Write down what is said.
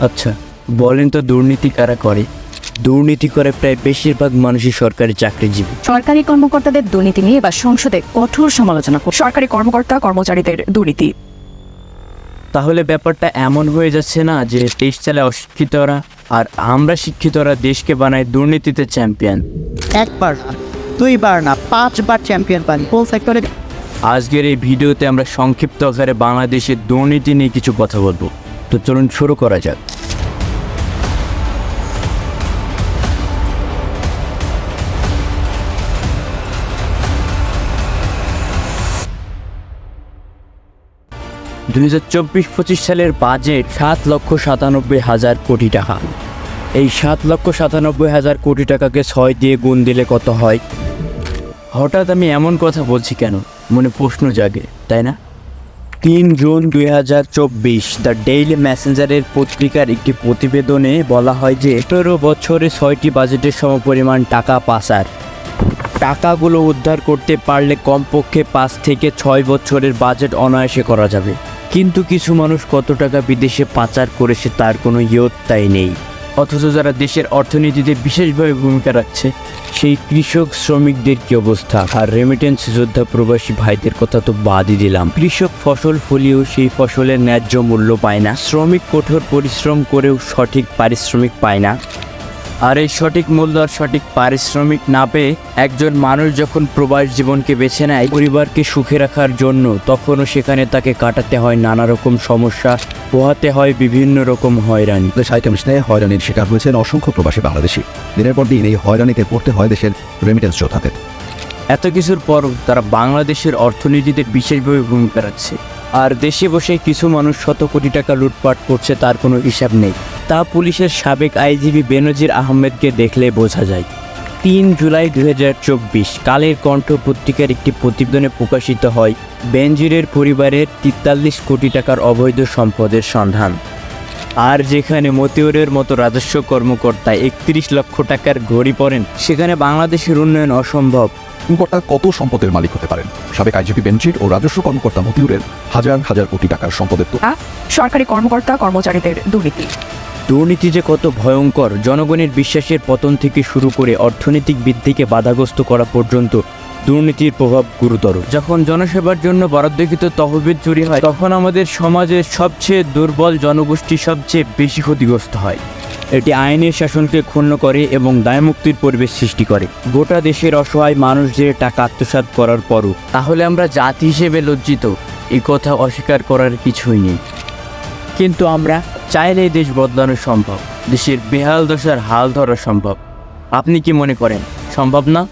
আচ্ছা বলেন তো দুর্নীতি কারা করে? দুর্নীতি করে প্রায় বেশিরভাগ মানুষই সরকারি চাকরিজীবী। সরকারি কর্মকর্তাদের দুর্নীতি নিয়ে এবার সংসদে কঠোর সমালোচনা করছে সরকারি কর্মকর্তা কর্মচারীদের দুর্নীতি। তাহলে ব্যাপারটা এমন হয়ে যাচ্ছে না যে দেশ চালে অশিক্ষিতরা আর আমরা শিক্ষিতরা দেশকে বানায় দুর্নীতিতে চ্যাম্পিয়ন একবার না দুইবার না পাঁচবার চ্যাম্পিয়ন পান কোন সেক্টরে আজকের এই ভিডিওতে আমরা সংক্ষিপ্ত আকারে বাংলাদেশের দুর্নীতি নিয়ে কিছু কথা বলব। তো চলুন শুরু করা যাক। দুই হাজার চব্বিশ পঁচিশ সালের বাজেট সাত লক্ষ সাতানব্বই হাজার কোটি টাকা। এই সাত লক্ষ সাতানব্বই হাজার কোটি টাকাকে ছয় দিয়ে গুণ দিলে কত হয়? হঠাৎ আমি এমন কথা বলছি কেন? মনে প্রশ্ন জাগে, তাই না? তিন জুন দুই হাজার চব্বিশ, দ্য ডেইলি ম্যাসেঞ্জারের পত্রিকার একটি প্রতিবেদনে বলা হয় যে পনেরো বছরে ছয়টি বাজেটের সমপরিমাণ টাকা পাচার টাকাগুলো উদ্ধার করতে পারলে কমপক্ষে পাঁচ থেকে ছয় বছরের বাজেট অনায়াসে করা যাবে। কিন্তু কিছু মানুষ কত টাকা বিদেশে পাচার করেছে তার কোনো ইয়ত্তাই নেই। অথচ যারা দেশের অর্থনীতিতে বিশেষভাবে ভূমিকা রাখছে, সেই কৃষক শ্রমিকদের কি অবস্থা? আর রেমিটেন্স যোদ্ধা প্রবাসী ভাইদের কথা তো বাদই দিলাম। কৃষক ফসল ফলিয়েও সেই ফসলের ন্যায্য মূল্য পায় না। শ্রমিক কঠোর পরিশ্রম করেও সঠিক পারিশ্রমিক পায় না। আর এই সঠিক মূল্য আর সঠিক পারিশ্রমিক না পেয়ে একজন মানুষ যখন প্রবাস জীবনকে বেছে নেয় পরিবারকে সুখে রাখার জন্য তখনও সেখানে তাকে কাটাতে হয় নানা রকম সমস্যা পোহাতে হয় বিভিন্ন রকম হয়রানি। আইটেমস নিয়ে হয়রানির শিকার হয়েছেন অসংখ্য প্রবাসী বাংলাদেশি। দিনের পর দিন এই হয়রানিতে পড়তে হয় দেশের রেমিটেন্স যোদ্ধাদের। এত কিছুর পরও তারা বাংলাদেশের অর্থনীতিতে বিশেষভাবে ভূমিকা রাখছে। আর দেশে বসে কিছু মানুষ শত কোটি টাকা লুটপাট করছে তার কোনো হিসাব নেই। তা পুলিশের সাবেক আইজিবি বেনজির আহমেদকে দেখলে বোঝা যায়। তিন জুলাই দু হাজার চব্বিশ কালের কণ্ঠ পত্রিকার একটি প্রতিবেদনে প্রকাশিত হয় বেনজিরের পরিবারের তেতাল্লিশ কোটি টাকার অবৈধ সম্পদের সন্ধান। আর যেখানে মতিউরের মতো রাজস্ব কর্মকর্তা একত্রিশ লক্ষ টাকার ঘড়ি পড়েন সেখানে বাংলাদেশের উন্নয়ন অসম্ভব। কর্মকর্তা কত সম্পদের মালিক হতে পারেন? সাবেক আইজিপি বেঞ্চির ও রাজস্ব কর্মকর্তা মতিউরের হাজার হাজার কোটি টাকার সম্পদের তো সরকারি কর্মকর্তা কর্মচারীদের দুর্নীতি। দুর্নীতি যে কত ভয়ঙ্কর, জনগণের বিশ্বাসের পতন থেকে শুরু করে অর্থনৈতিক বৃদ্ধিকে বাধাগ্রস্ত করা পর্যন্ত দুর্নীতির প্রভাব গুরুতর। যখন জনসেবার জন্য বরাদ্দকৃত তহবিল চুরি হয়, তখন আমাদের সমাজের সবচেয়ে দুর্বল জনগোষ্ঠী সবচেয়ে বেশি ক্ষতিগ্রস্ত হয়। এটি আইনের শাসনকে ক্ষুণ্ণ করে এবং দায়মুক্তির পরিবেশ সৃষ্টি করে। গোটা দেশের অসহায় মানুষদের টাকা আত্মসাৎ করার পরও, তাহলে আমরা জাতি হিসেবে লজ্জিত? এই কথা অস্বীকার করার কিছুই নেই। কিন্তু আমরা চাইলেই দেশ বদলানো সম্ভব। দেশের বেহাল দশার হাল ধরা সম্ভব। আপনি কি মনে করেন, সম্ভব না?